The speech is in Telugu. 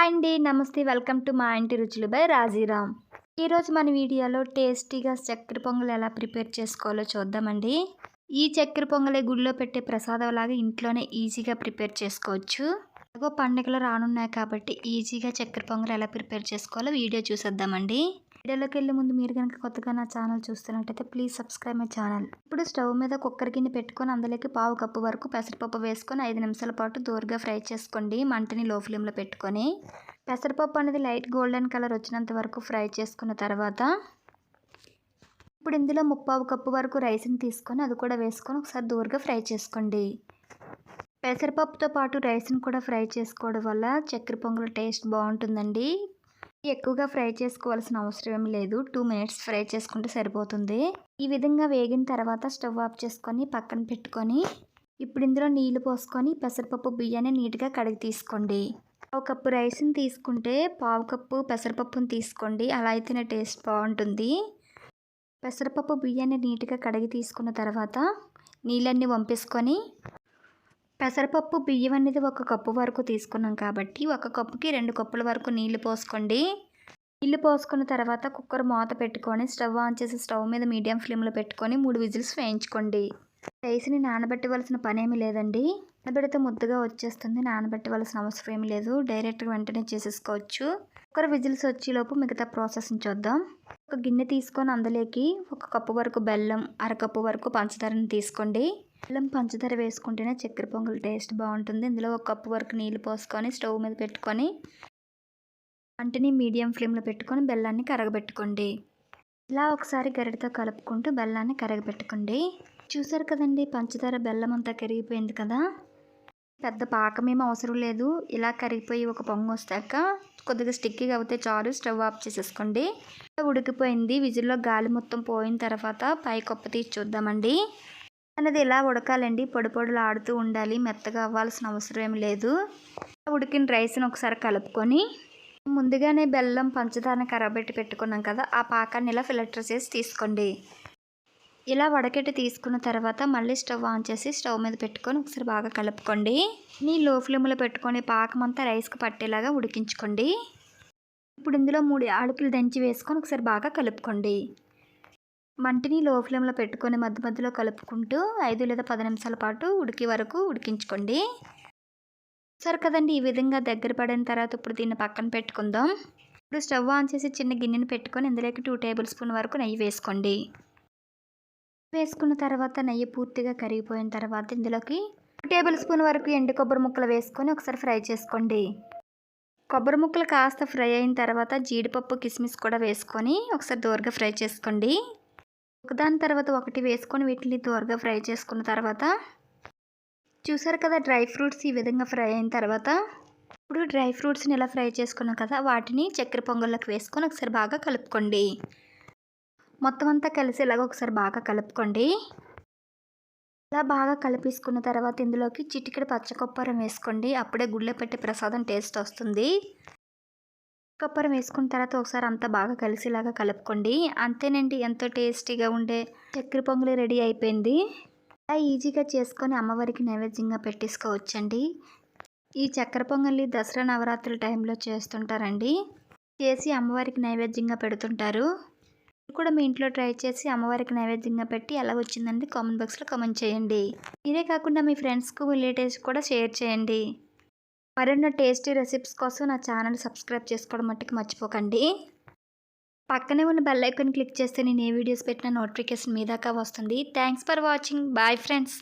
హాయ్ అండి నమస్తే వెల్కమ్ టు మా ఇంటి రుచులు బై రాజీరామ్. ఈరోజు మన వీడియోలో టేస్టీగా చక్కెర పొంగల్ ఎలా ప్రిపేర్ చేసుకోవాలో చూద్దామండి. ఈ చక్కెర పొంగలే గుడిలో పెట్టే ప్రసాదం లాగా ఇంట్లోనే ఈజీగా ప్రిపేర్ చేసుకోవచ్చు. ఎలాగో పండుగలు రానున్నాయి కాబట్టి ఈజీగా చక్కెర పొంగల్ ఎలా ప్రిపేర్ చేసుకోవాలో వీడియో చూసేద్దామండి. వీడియోలోకి వెళ్ళే ముందు మీరు కనుక కొత్తగా నా ఛానల్ చూస్తున్నట్టయితే ప్లీజ్ సబ్స్క్రైబ్ మై ఛానల్. ఇప్పుడు స్టవ్ మీద కుక్కర్ గిన్నె పెట్టుకొని అందులోకి పావు కప్పు వరకు పెసరపప్పు వేసుకొని ఐదు నిమిషాల పాటు దూరగా ఫ్రై చేసుకోండి మంటని లో ఫ్లేమ్లో పెట్టుకొని. పెసరపప్పు అనేది లైట్ గోల్డెన్ కలర్ వచ్చినంత వరకు ఫ్రై చేసుకున్న తర్వాత ఇప్పుడు ఇందులో ముప్పావు కప్పు వరకు రైస్ని తీసుకొని అది కూడా వేసుకొని ఒకసారి దూరగా ఫ్రై చేసుకోండి. పెసరపప్పుతో పాటు రైస్ని కూడా ఫ్రై చేసుకోవడం వల్ల చక్కెర పొంగల్ టేస్ట్ బాగుంటుందండి. ఎక్కువగా ఫ్రై చేసుకోవాల్సిన అవసరం ఏమి లేదు. టూ మినిట్స్ ఫ్రై చేసుకుంటే సరిపోతుంది. ఈ విధంగా వేగిన తర్వాత స్టవ్ ఆఫ్ చేసుకొని పక్కన పెట్టుకొని ఇప్పుడు ఇందులో నీళ్ళు పోసుకొని పెసరపప్పు బియ్యాన్ని నీట్గా కడిగి తీసుకోండి. ఒక కప్పు రైస్ని తీసుకుంటే పావు కప్పు పెసరపప్పుని తీసుకోండి. అలా అయితేనే టేస్ట్ బాగుంటుంది. పెసరపప్పు బియ్యాన్ని నీట్గా కడిగి తీసుకున్న తర్వాత నీళ్ళన్నీ వంపేసుకొని పెసరపప్పు బియ్యం అనేది ఒక కప్పు వరకు తీసుకున్నాం కాబట్టి ఒక కప్పుకి రెండు కప్పుల వరకు నీళ్ళు పోసుకోండి. నీళ్ళు పోసుకున్న తర్వాత కుక్కర్ మూత పెట్టుకొని స్టవ్ ఆన్ చేసి స్టవ్ మీద మీడియం ఫ్లేమ్లో పెట్టుకొని మూడు విజిల్స్ వేయించుకోండి. రైస్ని నానబెట్టవలసిన పనేమీ లేదండి. నానబెడితే ముద్దగా వచ్చేస్తుంది. నానబెట్టవలసిన అవసరం ఏమీ లేదు. డైరెక్ట్గా వెంటనే చేసేసుకోవచ్చు. కుక్కర్ విజిల్స్ వచ్చేలోపు మిగతా ప్రాసెస్ని చూద్దాం. ఒక గిన్నె తీసుకొని అందులోకి ఒక కప్పు వరకు బెల్లం అరకప్పు వరకు పంచదారని తీసుకోండి. బెల్లం పంచదార వేసుకుంటేనే చక్కెర పొంగల్ టేస్ట్ బాగుంటుంది. ఇందులో ఒక కప్పు వరకు నీళ్ళు పోసుకొని స్టవ్ మీద పెట్టుకొని వంటని మీడియం ఫ్లేమ్లో పెట్టుకొని బెల్లాన్ని కరగబెట్టుకోండి. ఇలా ఒకసారి గరిటతో కలుపుకుంటూ బెల్లాన్ని కరగబెట్టుకోండి. చూసారు కదండి పంచదార బెల్లం అంతా కరిగిపోయింది కదా? పెద్ద పాకమేమీ అవసరం లేదు. ఇలా కరిగిపోయి ఒక పొంగు వస్తాక కొద్దిగా స్టిక్కీగా అవుతే చాలు స్టవ్ ఆఫ్ చేసేసుకోండి. ఉడికిపోయింది. విజిల్లో గాలి మొత్తం పోయిన తర్వాత పై కొప్ప తీసి చూద్దామండి. అనేది ఇలా ఉడకాలండి? పొడి పొడులు ఆడుతూ ఉండాలి. మెత్తగా అవ్వాల్సిన అవసరం ఏం లేదు. ఉడికిన రైస్ని ఒకసారి కలుపుకొని ముందుగానే బెల్లం పంచదారని కరబెట్టి పెట్టుకున్నాం కదా ఆ పాకాన్ని ఇలా ఫిల్టర్ చేసి తీసుకోండి. ఇలా వడకెట్టి తీసుకున్న తర్వాత మళ్ళీ స్టవ్ ఆన్ చేసి స్టవ్ మీద పెట్టుకొని ఒకసారి బాగా కలుపుకోండి. నీ లో ఫ్లేమ్లో పెట్టుకొని పాకం అంతా రైస్కి పట్టేలాగా ఉడికించుకోండి. ఇప్పుడు ఇందులో మూడు ఆడుకులు దంచి వేసుకొని ఒకసారి బాగా కలుపుకోండి. మంటిని లో ఫ్లేమ్లో పెట్టుకొని మధ్య మధ్యలో కలుపుకుంటూ ఐదు లేదా పది నిమిషాల పాటు ఉడికి వరకు ఉడికించుకోండి. సరే కదండి ఈ విధంగా దగ్గర పడిన తర్వాత ఇప్పుడు దీన్ని పక్కన పెట్టుకుందాం. ఇప్పుడు స్టవ్ ఆన్ చేసి చిన్న గిన్నెని పెట్టుకొని ఇందులోకి టూ టేబుల్ స్పూన్ వరకు నెయ్యి వేసుకోండి. వేసుకున్న తర్వాత నెయ్యి పూర్తిగా కరిగిపోయిన తర్వాత ఇందులోకి టూ టేబుల్ స్పూన్ వరకు ఎండు కొబ్బరి ముక్కలు వేసుకొని ఒకసారి ఫ్రై చేసుకోండి. కొబ్బరి ముక్కలు కాస్త ఫ్రై అయిన తర్వాత జీడిపప్పు కిస్మిస్ కూడా వేసుకొని ఒకసారి దూరగా ఫ్రై చేసుకోండి. ఒకదాని తర్వాత ఒకటి వేసుకొని వీటిని త్వరగా ఫ్రై చేసుకున్న తర్వాత చూసారు కదా డ్రై ఫ్రూట్స్ ఈ విధంగా ఫ్రై అయిన తర్వాత? ఇప్పుడు డ్రై ఫ్రూట్స్ని ఇలా ఫ్రై చేసుకున్నాం కదా వాటిని చక్కెర పొంగల్లోకి వేసుకొని ఒకసారి బాగా కలుపుకోండి. మొత్తం అంతా కలిసి ఇలాగ ఒకసారి బాగా కలుపుకోండి. ఇలా బాగా కలిపేసుకున్న తర్వాత ఇందులోకి చిటికెడు పచ్చకొప్పారం వేసుకోండి. అప్పుడే గుళ్ళో పెట్టి ప్రసాదం టేస్ట్ వస్తుంది. కొబ్బరి వేసుకున్న తర్వాత ఒకసారి అంతా బాగా కలిసేలాగా కలుపుకోండి. అంతేనండి ఎంతో టేస్టీగా ఉండే చక్కెర పొంగులు రెడీ అయిపోయింది. అలా ఈజీగా చేసుకొని అమ్మవారికి నైవేద్యంగా పెట్టేసుకోవచ్చండి. ఈ చక్కెర పొంగలి దసరా నవరాత్రుల టైంలో చేస్తుంటారండి. చేసి అమ్మవారికి నైవేద్యంగా పెడుతుంటారు. కూడా మీ ఇంట్లో ట్రై చేసి అమ్మవారికి నైవేద్యంగా పెట్టి ఎలా వచ్చిందండి కామెంట్ బాక్స్లో కామెంట్ చేయండి. మీరే కాకుండా మీ ఫ్రెండ్స్కు రిలేటివ్స్ కూడా షేర్ చేయండి. మరిన్న టేస్టీ రెసిపీస్ కోసం నా ఛానల్ సబ్స్క్రైబ్ చేసుకోవడం మట్టుకు మర్చిపోకండి. పక్కనే ఉన్న బెల్ ఐకాన్ క్లిక్ చేస్తే నేను ఏ వీడియోస్ పెట్టిన నోటిఫికేషన్ మీ దాకా వస్తుంది. Thanks for watching. Bye friends.